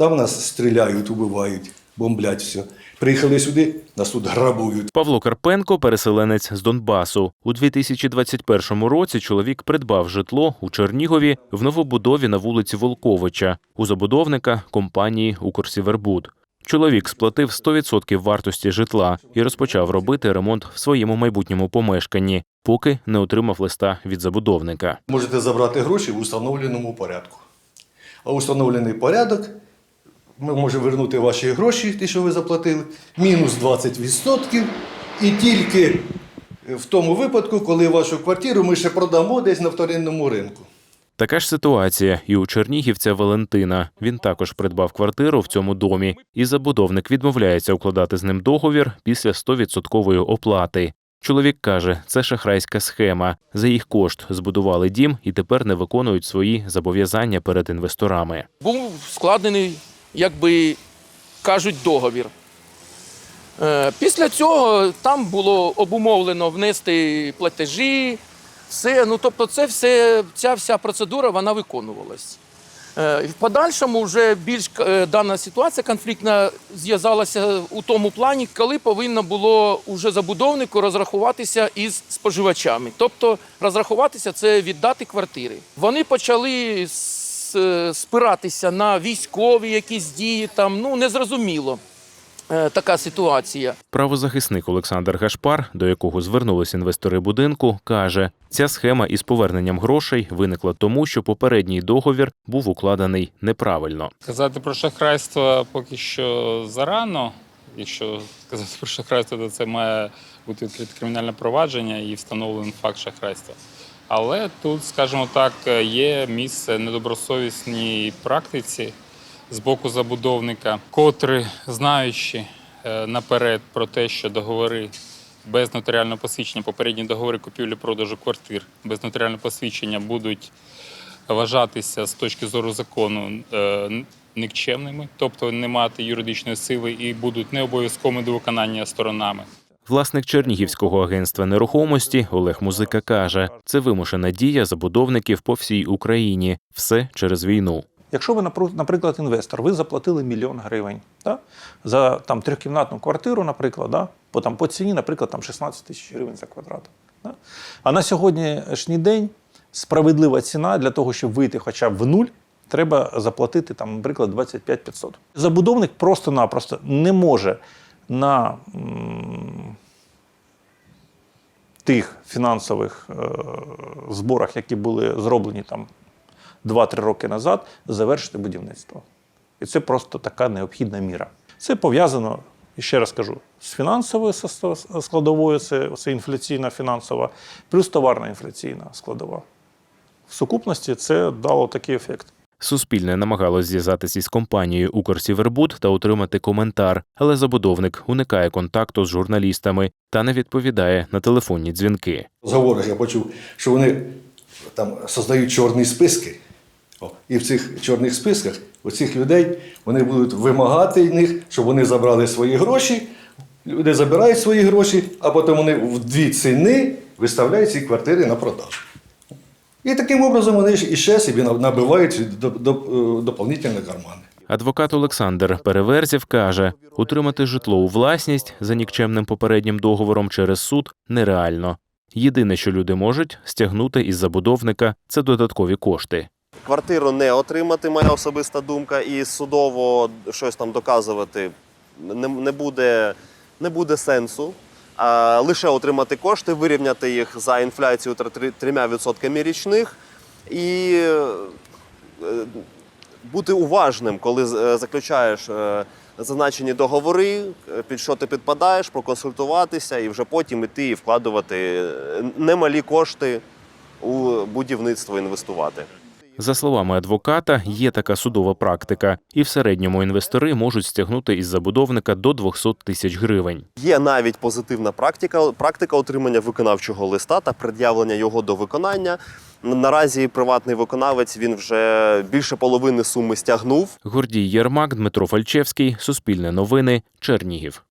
Там нас стріляють, убивають, бомблять все. Приїхали сюди, нас тут грабують. Павло Карпенко, переселенець з Донбасу. У 2021 році чоловік придбав житло у Чернігові в новобудові на вулиці Волковича у забудовника компанії «Укрсівербуд». Чоловік сплатив 100% вартості житла і розпочав робити ремонт в своєму майбутньому помешканні, поки не отримав листа від забудовника. Можете забрати гроші в установленому порядку. А установлений порядок, ми можемо вернути ваші гроші, ті, що ви заплатили, мінус 20%. І тільки в тому випадку, коли вашу квартиру ми ще продамо десь на вторинному ринку. Така ж ситуація і у чернігівця Валентина. Він також придбав квартиру в цьому домі, і забудовник відмовляється укладати з ним договір після 100% оплати. Чоловік каже, це шахрайська схема. За їх кошт збудували дім і тепер не виконують свої зобов'язання перед інвесторами. був складений, як би кажуть, договір. Е, Після цього там було обумовлено внести платежі, все. Ну, тобто, це все, ця вся процедура вона виконувалась. Е, В подальшому вже більш е, дана ситуація конфліктна зв'язалася у тому плані, коли повинно було уже забудовнику розрахуватися із споживачами. Тобто розрахуватися це віддати квартири. Вони почали е, спиратися на військові якісь дії, там ну незрозуміло. е, Така ситуація. Правозахисник Олександр Гашпар, до якого звернулись інвестори будинку, каже, ця схема із поверненням грошей виникла тому, що попередній договір був укладений неправильно. Казати про шахрайство поки що зарано. Якщо казати про шахрайство, то це має бути відкрите кримінальне провадження і встановлений факт шахрайства. Але тут, скажімо так, є місце недобросовісній практиці з боку забудовника, котрі, знаючи е, наперед про те, що договори без нотаріального посвідчення, попередні договори купівлі-продажу квартир без нотаріального посвідчення будуть вважатися з точки зору закону е, нікчемними, тобто не мати юридичної сили і будуть не обов'язковими до виконання сторонами. Власник Чернігівського агентства нерухомості Олег Музика каже, це вимушена дія забудовників по всій Україні. Все через війну. Якщо ви, наприклад, інвестор, ви заплатили мільйон гривень да? за там, трьохкімнатну квартиру, наприклад, да? по, там, по ціні, наприклад, там, 16 тисяч гривень за квадрат. Да? А на сьогоднішній день справедлива ціна для того, щоб вийти хоча б в нуль, треба заплатити, там, наприклад, 25 500. Забудовник просто-напросто не може на тих фінансових е, зборах, які були зроблені там 2-3 роки назад завершити будівництво. І це просто така необхідна міра. Це пов'язано, і ще раз кажу, з фінансовою складовою, це, це інфляційна фінансова, плюс товарна інфляційна складова. В сукупності це дало такий ефект. Суспільне намагалось зв'язатися із компанією «Укрсівербуд» та отримати коментар, але забудовник уникає контакту з журналістами та не відповідає на телефонні дзвінки. В я почув, що вони там создають чорні списки. І в цих чорних списках у цих людей вони будуть вимагати них, щоб вони забрали свої гроші. Люди забирають свої гроші, а потім вони в дві ціни виставляють ці квартири на продажу. І таким образом вони ж іще собі набивають до, до, е, доповнительні кармани. Адвокат Олександр Переверзів каже, утримати житло у власність за нікчемним попереднім договором через суд нереально. Єдине, що люди можуть стягнути із забудовника, це додаткові кошти. Квартиру не отримати, моя особиста думка, і судово щось там доказувати не, не, буде, не буде сенсу. Лише отримати кошти, вирівняти їх за інфляцію тр- трьома відсотками річних і е, бути уважним, коли е, заключаєш е, зазначені договори, під що ти підпадаєш, проконсультуватися і вже потім іти і вкладувати немалі кошти у будівництво інвестувати. За словами адвоката, є така судова практика, і в середньому інвестори можуть стягнути із забудовника до 200 тисяч гривень. Є навіть позитивна практика, практика отримання виконавчого листа та пред'явлення його до виконання. Наразі приватний виконавець він вже більше половини суми стягнув. Гордій Єрмак, Дмитро Фальчевський, Суспільне новини, Чернігів.